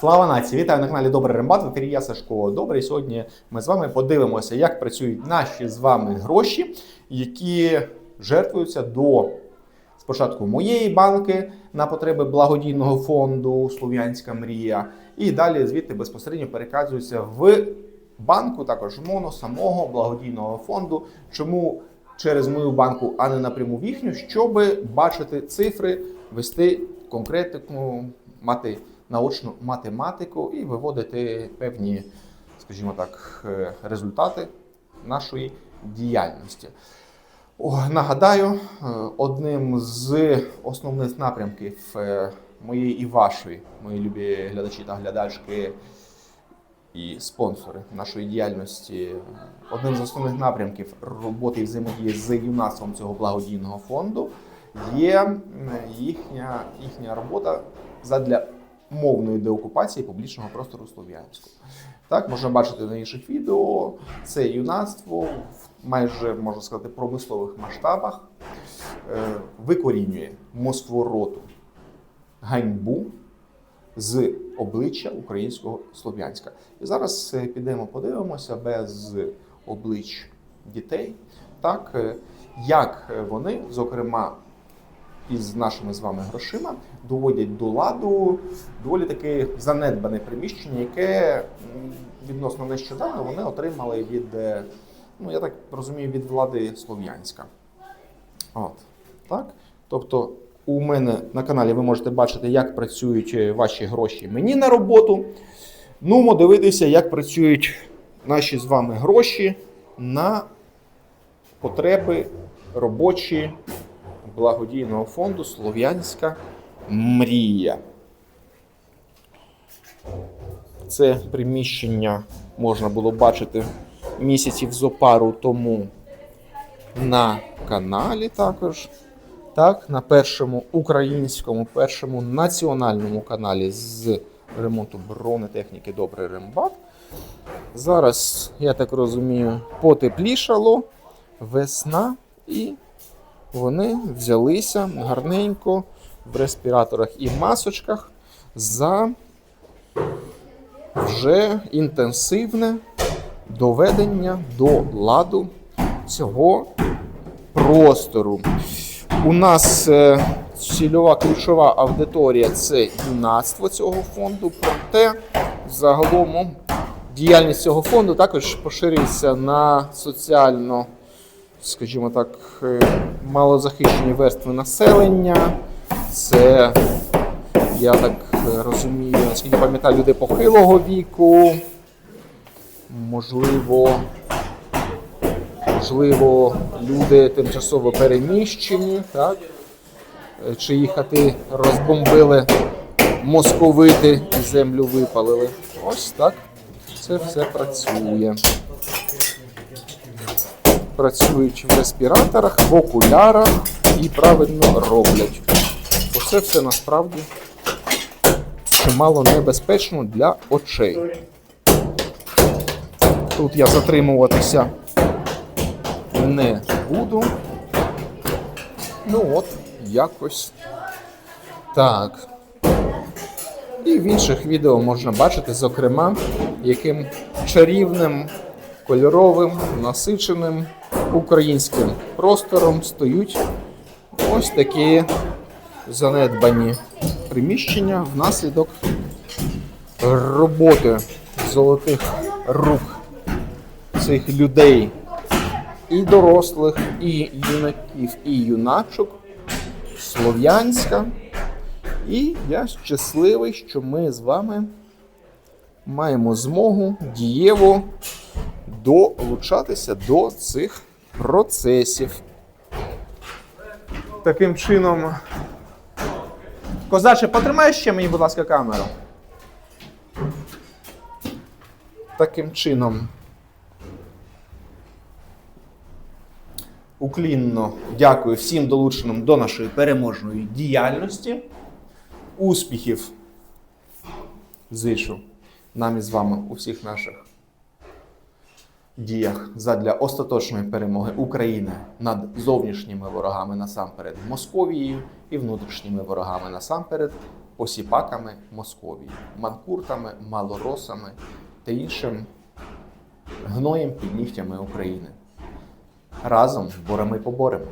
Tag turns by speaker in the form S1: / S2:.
S1: Слава нації! Вітаю на каналі Добрий Рембат. В ефірі я Сашко Добрий. Сьогодні ми з вами подивимося, як працюють наші з вами гроші, які жертвуються до спочатку моєї банки на потреби благодійного фонду Слов'янська мрія, і далі звідти безпосередньо переказуються в банку, також моно самого благодійного фонду. Чому через мою банку, а не напряму в їхню, щоб бачити цифри, вести конкретику, мати наочну математику і виводити певні, скажімо так, е, результати нашої діяльності. Нагадаю, е, одним з основних напрямків е, моєї і вашої, мої любі глядачі та глядачки і спонсори нашої діяльності, одним з основних напрямків роботи і взаємодії з юнацтвом цього благодійного фонду є їхня, їхня робота задля мовної деокупації публічного простору Слов'янського. Так, можна бачити на інших відео. Це юнацтво в майже можна сказати промислових масштабах е, викорінює Москву роту ганьбу з обличчя українського Слов'янська. І зараз е, підемо подивимося без облич дітей, так е, як вони, зокрема, із нашими з вами грошима доводять до ладу доволі таки занедбане приміщення, яке відносно нещодавно вони отримали від, е, ну я так розумію, від влади Слов'янська. От, так? Тобто, у мене на каналі ви можете бачити, як працюють е, ваші гроші мені на роботу. Ну, дивитися, як працюють наші з вами гроші на потреби робочі благодійного фонду Слов'янська мрія. Це приміщення можна було бачити місяців зо пару тому на каналі також. Так, на першому українському, першому національному каналі з ремонту бронетехніки Добрий Рембат. Зараз, я так розумію, потеплішало, весна, і вони взялися гарненько в респіраторах і масочках за вже інтенсивне доведення до ладу цього простору. У нас е, цільова ключова аудиторія це юнацтво цього фонду, проте загалом діяльність цього фонду також поширюється на соціально, скажімо так, е, малозахищені верстви населення. Це, я так е, розумію, наскільки пам'ятаю, люди похилого віку, можливо, можливо, люди тимчасово переміщені, так? Е, чиї хати розбомбили московити і землю випалили. Ось так. Це все працює. Працюють в респіраторах, в окулярах і правильно роблять. Оце все насправді чимало небезпечно для очей. Тут я затримуватися не буду. Ну от, якось так. І в інших відео можна бачити, зокрема, яким чарівним, кольоровим, насиченим українським простором стоють ось такі занедбані приміщення внаслідок роботи золотих рук цих людей, і дорослих, і юнаків, і юначок Слов'янська. І я щасливий, що ми з вами маємо змогу дієво долучатися до цих процесів. Таким чином. Козаче, потримай ще мені, будь ласка, камеру. Таким чином. Уклінно дякую всім долученим до нашої переможної діяльності. Успіхів зишу нам із вами у всіх наших діях задля остаточної перемоги України над зовнішніми ворогами насамперед Московією і внутрішніми ворогами насамперед посіпаками Московії, манкуртами, малоросами та іншим гноєм під нігтями України. Разом боремо й поборемо.